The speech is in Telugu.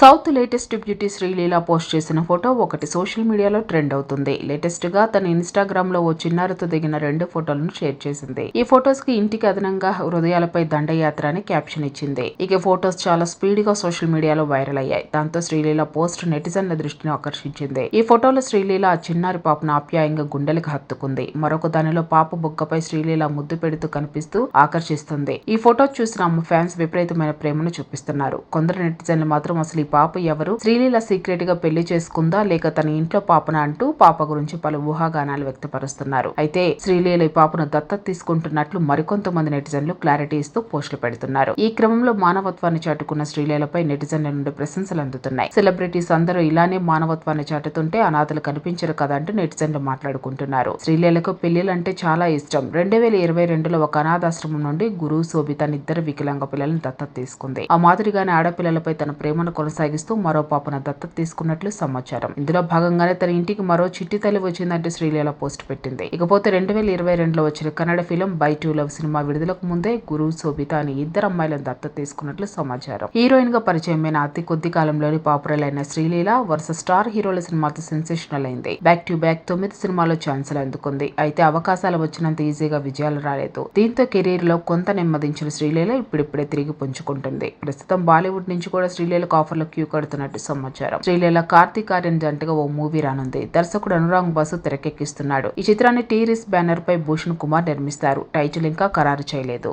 South latest beauty Sreeleela post చేసిన ఫోటో ఒకటి సోషల్ మీడియాలో ట్రెండ్ అవుతుంది. లేటెస్ట్గా తన ఇన్స్టాగ్రామ్లో ఓ చిన్నారితో దిగిన రెండు ఫోటోలను షేర్ చేసింది. ఈ ఫొటోస్కి ఇంటికి అదనంగా హృదయాలపై దండయాత్ర అని క్యాప్షన్ ఇచ్చింది. ఇక ఫొటోస్ చాలా స్పీడ్గా సోషల్ మీడియాలో వైరల్ అయ్యాయి. దాంతో శ్రీలీల పోస్ట్ నెటిజన్ల దృష్టిని ఆకర్షించింది. ఈ ఫోటోలో శ్రీలీల ఆ చిన్నారి పాపను ఆప్యాయంగా గుండెలకు హత్తుకుంది. మరొక దానిలో పాప బుగ్గపై శ్రీలీల ముద్దు పెడుతూ కనిపిస్తూ ఆకర్షిస్తుంది. ఈ ఫోటో చూసిన అమ్మ ఫ్యాన్స్ విపరీతమైన ప్రేమను చూపిస్తున్నారు. కొందరు నెటిజన్లు మాత్రం అసలు పాప ఎవరు? శ్రీలీల సీక్రెట్గా పెళ్ళి చేసుకుందా? లేక తన ఇంట్లో పాపన అంటూ పాప గురించి పలు ఊహాగానాలు వ్యక్తపరుస్తున్నారు. అయితే శ్రీలీల ఈ పాపను దత్తత తీసుకుంటున్నట్లు మరికొంతమంది నెటిజన్లు క్లారిటీ ఇస్తూ పోస్టులు పెడుతున్నారు. ఈ క్రమంలో మానవత్వాన్ని చాటుకున్న శ్రీలీలపై నెటిజన్ల నుండి ప్రశంసలు అందుతున్నాయి. సెలబ్రిటీస్ అందరూ ఇలానే మానవత్వాన్ని చాటుతుంటే అనాథలు కనిపించరు కదా అంటూ నెటిజన్లు మాట్లాడుకుంటున్నారు. శ్రీలీలకు పెళ్ళిలంటే చాలా ఇష్టం. రెండు వేల ఇరవై రెండులో ఒక అనాథాశ్రమం నుండి గురువు శోభిత ఇద్దరు వికలాంగ పిల్లలను దత్తత తీసుకుంది. ఆ మాదిరిగానే ఆడపిల్లలపై తన ప్రేమను కొనసాగిస్తూ మరో పాపను దత్తత తీసుకున్నట్లు సమాచారం. ఇందులో భాగంగానే తన ఇంటికి మరో చిట్టి తల్లి వచ్చిందంటూ శ్రీలీల పోస్ట్ పెట్టింది. ఇకపోతే రెండు వేల ఇరవై రెండులో వచ్చిన Kannada film bye two love cinema విడుదలకు ముందే గురు శోభిత అని ఇద్దరు అమ్మాయిలను దత్తత తీసుకున్నట్లు సమాచారం. హీరోయిన్గా పరిచయమైన అతి కొద్ది కాలంలోని పాపులర్ అయిన శ్రీలీల వరుస స్టార్ హీరోల సినిమాతో సెన్సేషనల్ అయింది. బ్యాక్ టు బ్యాక్ తొమ్మిది సినిమాలో ఛాన్సులు అందుకుంది. అయితే అవకాశాలు వచ్చినంత ఈజీగా విజయాలు రాలేదు. దీంతో కెరీర్లో కొంత నెమ్మదించిన శ్రీలీల ఇప్పుడిప్పుడే తిరిగి పుంజుకుంటుంది. ప్రస్తుతం బాలీవుడ్ నుంచి కూడా శ్రీలీలకు ఆఫర్లు క్యూ కడుతున్నట్టు సమాచారం. శ్రీలీల కార్తీక్ ఆర్యన్ జంటగా ఓ మూవీ రానుంది. దర్శకుడు అనురాగ్ బసు తెరకెక్కిస్తున్నాడు. ఈ చిత్రాన్ని టీరిస్ బ్యానర్ పై భూషణ్ కుమార్ నిర్మిస్తారు. టైటిల్ ఇంకా ఖరారు చేయలేదు.